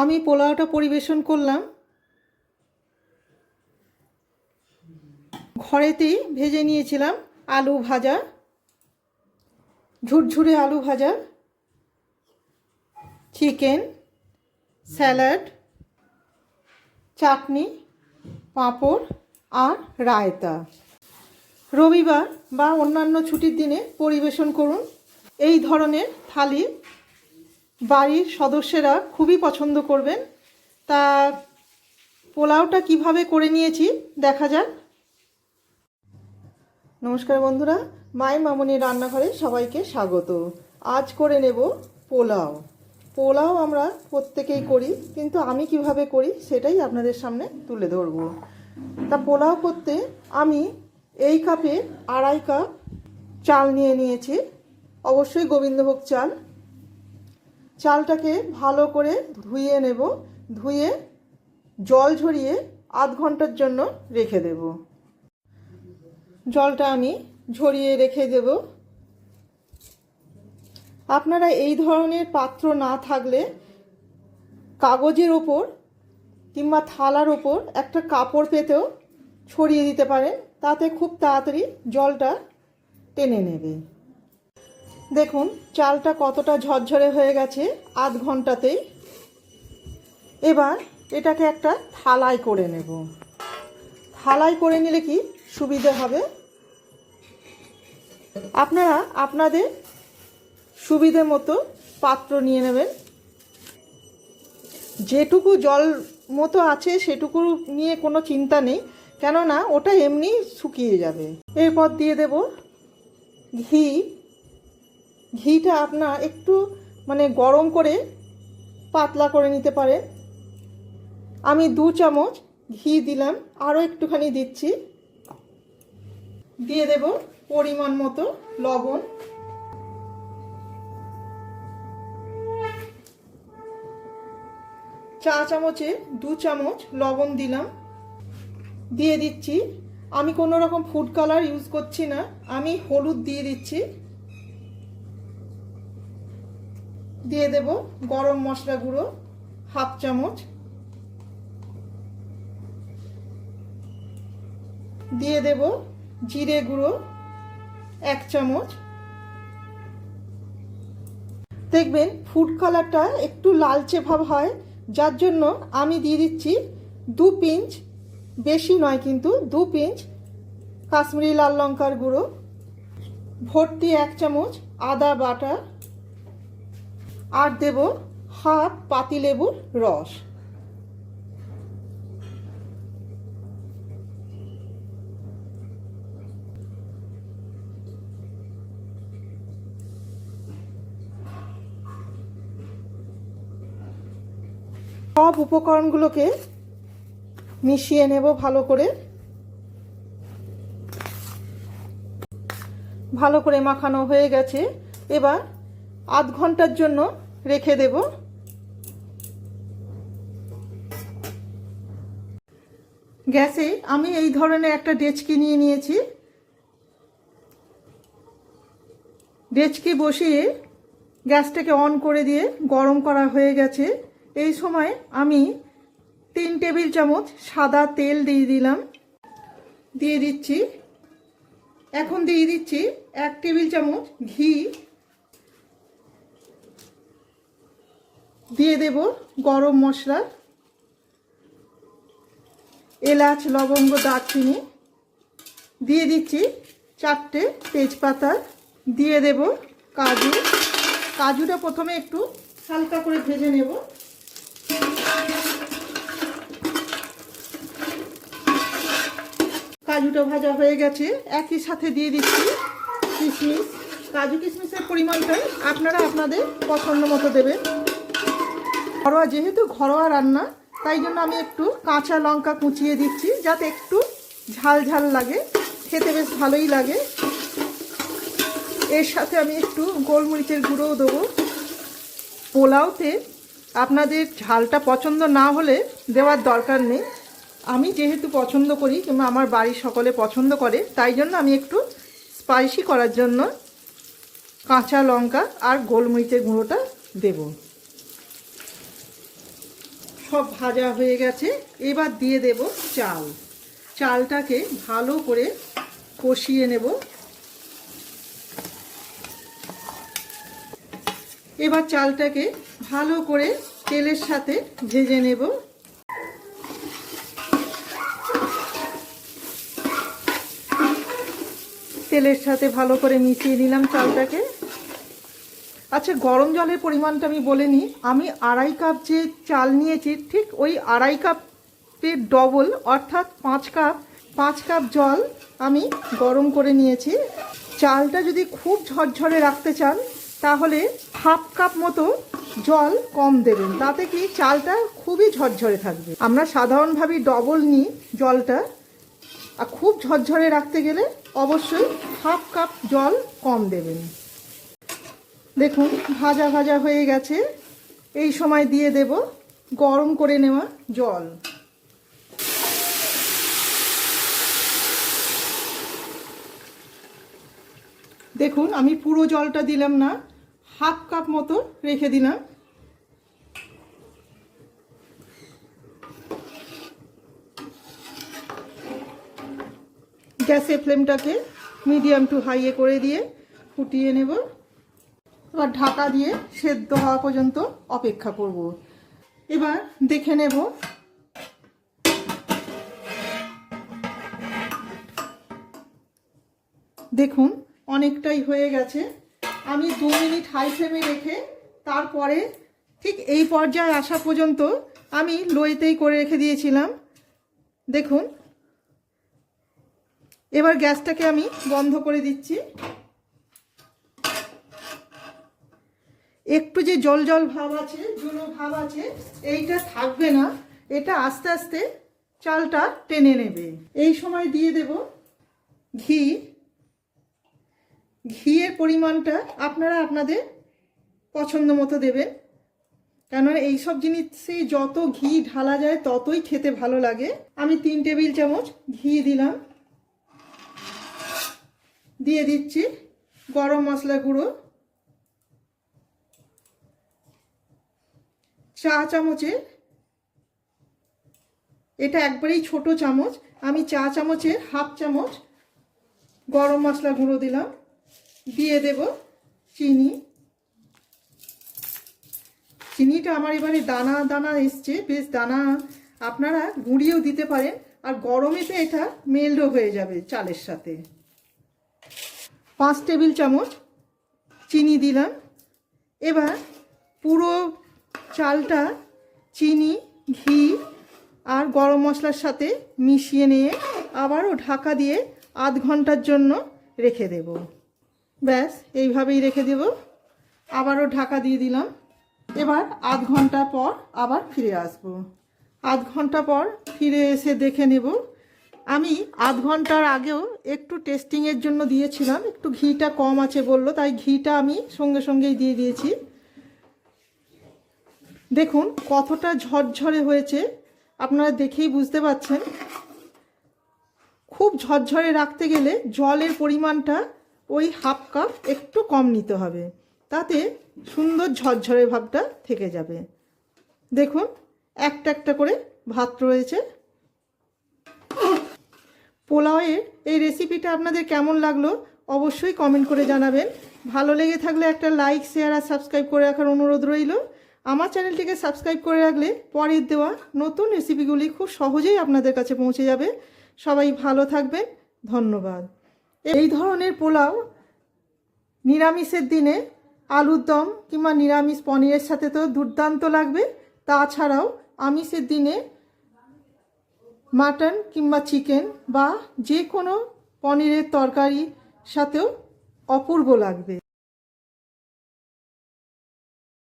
আমি পোলাওটা পরিবেশন করলাম। ঘরেতেই ভেজে নিয়েছিলাম আলু ভাজা, ঝুরঝুরে আলু ভাজা, চিকেন, স্যালাড, চাটনি, পাঁপড় আর রায়তা। রবিবার বা অন্যান্য ছুটির দিনে পরিবেশন করুন। এই ধরনের থালি বাড়ির সদস্যরা খুবই পছন্দ করবেন। তা পোলাওটা কীভাবে করে নিয়েছি দেখা যাক। নমস্কার বন্ধুরা, মাই মামনির রান্নাঘরে সবাইকে স্বাগত। আজ করে নেব পোলাও। পোলাও আমরা প্রত্যেকেই করি, কিন্তু আমি কীভাবে করি সেটাই আপনাদের সামনে তুলে ধরবো। তা পোলাও করতে আমি এই কাপে আড়াই কাপ চাল নিয়ে নিয়েছি। অবশ্যই গোবিন্দভোগ চাল চালটাকে ভালো করে ধুয়ে নেব। ধুয়ে জল ঝরিয়ে আধ ঘণ্টার জন্য রেখে দেব। জলটা আমি ঝরিয়ে রেখে দেব। আপনারা এই ধরনের পাত্র না থাকলে কাগজের ওপর কিংবা থালার ওপর একটা কাপড় পেতেও ছড়িয়ে দিতে পারেন। তাতে খুব তাড়াতাড়ি জলটা টেনে নেবে। দেখুন, চালটা কতটা ঝরঝরে হয়ে গেছে আধ ঘন্টাতেই। এবার এটাকে একটা থালায় করে নেব। থালায় করে নিলে কি সুবিধে হবে? আপনারা আপনাদের সুবিধে মতো পাত্র নিয়ে নেবেন। যেটুকু জল মতো আছে সেটুকু নিয়ে কোনো চিন্তা নেই, কেননা ওটা এমনি শুকিয়ে যাবে। এরপর দিয়ে দেব ঘি ঘিটা আপনার একটু মানে গরম করে পাতলা করে নিতে পারেন আমি দু চামচ ঘি দিলাম, আরও একটুখানি দিচ্ছি। দিয়ে দেব পরিমাণ মতো লবণ। চা চামচে দু চামচ লবণ দিলাম। দিয়ে দিচ্ছি। আমি কোনো রকম ফুড কালার ইউজ করছি না। আমি হলুদ দিয়ে দিচ্ছি। দিয়ে দেব গরম মশলা গুঁড়ো, হাফ চামচ। দিয়ে দেব জিরে গুঁড়ো, এক চামচ। দেখবেন ফুড কালারটা একটু লালচে ভাব হয়, যার জন্য আমি দিয়ে দিচ্ছি দু পিঞ্চ, বেশি নয় কিন্তু দু পিঞ্চ কাশ্মীরি লাল লঙ্কার গুঁড়ো। ভর্তি এক চামচ আদা বাটা। আর দেব হাফ পাতিলেবুর রস। সব উপকরণগুলোকে মিশিয়ে নেব ভালো করে। ভালো করে মাখানো হয়ে গেছে। এবার আধ ঘণ্টার জন্য রেখে দেব। গ্যাসে আমি এই ধরনের একটা ডেচকি নিয়ে নিয়েছি। ডেচকি বসিয়ে গ্যাসটাকে অন করে দিয়ে গরম করা হয়ে গেছে। এই সময় আমি তিন টেবিল চামচ সাদা তেল দিয়ে দিলাম। দিয়ে দিচ্ছি। এখন দিয়ে দিচ্ছি এক টেবিল চামচ ঘি। দিয়ে দেব গরম মশলা, এলাচ, লবঙ্গ, দারচিনি, দিয়ে দিচ্ছি চারটে তেজপাতা, দিয়ে দেব কাজু। কাজুটা প্রথমে একটু হালকা করে ভেজে নেব। কাজুটা ভাজা হয়ে গেছে। একই সাথে দিয়ে দিচ্ছি কিশমিশ। কাজু কিশমিশের পরিমাণটা আপনারা আপনাদের পছন্দ মতো দেবেন। ঘরোয়া যেহেতু ঘরোয়া রান্না, তাই জন্য আমি একটু কাঁচা লঙ্কা কুচিয়ে দিচ্ছি, যাতে একটু ঝাল ঝাল লাগে, খেতে বেশ ভালোই লাগে। এর সাথে আমি একটু গোলমরিচের গুঁড়োও দেবো। পোলাওতে আপনাদের ঝালটা পছন্দ না হলে দেওয়ার দরকার নেই। আমি যেহেতু পছন্দ করি, কিংবা আমার বাড়ির সকলে পছন্দ করে, তাই জন্য আমি একটু স্পাইসি করার জন্য কাঁচা লঙ্কা আর গোলমরিচের গুঁড়োটা দেব। সব ভাজা হয়ে গেছে, এবার দিয়ে দেব চাল। চালটাকে ভালো করে কষিয়ে নেব। এবার চালটাকে ভালো করে তেলের সাথে ভেজে নেব। তেলের সাথে ভালো করে মিশিয়ে নিলাম চালটাকে। আচ্ছা গরম জলের পরিমাণটা আমি বলে নিই। আমি আড়াই কাপ যে চাল নিয়েছি, ঠিক ওই আড়াই কাপের ডবল অর্থাৎ পাঁচ কাপ পাঁচ কাপ জল আমি গরম করে নিয়েছি। চালটা যদি খুব ঝরঝরে রাখতে চান, তাহলে হাফ কাপ মতো জল কম দেবেন। তাতে কি চালটা খুবই ঝরঝরে থাকবে। আমরা সাধারণভাবে ডবল নিই জলটা। আর খুব ঝরঝরে রাখতে গেলে অবশ্যই হাফ কাপ জল কম দেবেন। দেখুন, ভাজা ভাজা হয়ে গেছে। এই সময় দিয়ে দেব গরম করে নেওয়া জল। দেখুন, আমি পুরো জলটা দিলাম না, হাফ কাপ মতো রেখে দিলাম। গ্যাসের ফ্লেমটাকে মিডিয়াম টু হাইয়ে করে দিয়ে ফুটিয়ে নেব। এবার ঢাকা দিয়ে সেদ্ধ হওয়া পর্যন্ত অপেক্ষা করব। এবার দেখে নেব। দেখুন, অনেকটাই হয়ে গেছে। আমি দু মিনিট হাই ফ্লেমে রেখে তারপরে ঠিক এই পর্যায়ে আসা পর্যন্ত আমি লোয়েতেই করে রেখে দিয়েছিলাম। দেখুন, এবার গ্যাসটাকে আমি বন্ধ করে দিচ্ছি। একটু যে জল জল ভাব আছে, জুনো ভাব আছে, এইটা থাকবে না। এটা আস্তে আস্তে চালটা টেনে নেবে। এই সময় দিয়ে দেব ঘি। ঘিয়ের পরিমাণটা আপনারা আপনাদের পছন্দ মতো দেবেন। কেননা এইসব জিনিসে যত ঘি ঢালা যায়, ততই খেতে ভালো লাগে। আমি তিন টেবিল চামচ ঘি দিলাম। দিয়ে দিচ্ছি গরম মশলা গুঁড়ো। চা চামচে, এটা একবারেই ছোট চামচ। আমি চা চামচের হাফ চামচ গরম মশলা গুঁড়ো দিলাম। দিয়ে দেব চিনি। চিনিটা আমার এবারে দানা দানা এসছে। বেশ দানা আপনারা গুঁড়িয়েও দিতে পারেন। আর গরমেতে এটা মেল্টও হয়ে যাবে চালের সাথে। পাঁচ টেবিল চামচ চিনি দিলাম। এবার পুরো চালটা চিনি, ঘি আর গরম মশলার সাথে মিশিয়ে নিয়ে আবারও ঢাকা দিয়ে আধ ঘণ্টার জন্য রেখে দেব। ব্যাস, এইভাবেই রেখে দেব। আবারও ঢাকা দিয়ে দিলাম। এবার আধ ঘণ্টা পর আবার ফিরে আসব। আধ ঘণ্টা পর ফিরে এসে দেখে নেব। আমি আধ ঘণ্টার আগেও একটু টেস্টিংয়ের জন্য দিয়েছিলাম। একটু ঘিটা কম আছে বলল, তাই ঘিটা আমি সঙ্গে সঙ্গেই দিয়ে দিয়েছি। দেখুন, কতটা ঝরঝরে হয়েছে। আপনারা দেখেই বুঝতে পাচ্ছেন। খুব ঝরঝরে রাখতে গেলে জলের পরিমাণটা ওই হাফ কাপ একটু কম নিতে হবে। তাতে সুন্দর ঝরঝরে ভাবটা থেকে যাবে। দেখুন, একটা একটা করে ভাত রয়েছে। পোলাওয়ের এই রেসিপিটা আপনাদের কেমন লাগল অবশ্যই কমেন্ট করে জানাবেন। ভালো লেগে থাকলে একটা লাইক, শেয়ার আর সাবস্ক্রাইব করে রাখার অনুরোধ রইল। আমার চ্যানেলটিকে সাবস্ক্রাইব করে রাখলে পরের দেওয়া নতুন রেসিপিগুলি খুব সহজেই আপনাদের কাছে পৌঁছে যাবে। সবাই ভালো থাকবেন। ধন্যবাদ। এই ধরনের পোলাও নিরামিষের দিনে আলুর দম কিংবা নিরামিষ পনিরের সাথে তো দুর্দান্ত লাগবে। তাছাড়াও আমিষের দিনে মাটন কিংবা চিকেন বা যে কোনো পনিরের তরকারির সাথেও অপূর্ব লাগবে।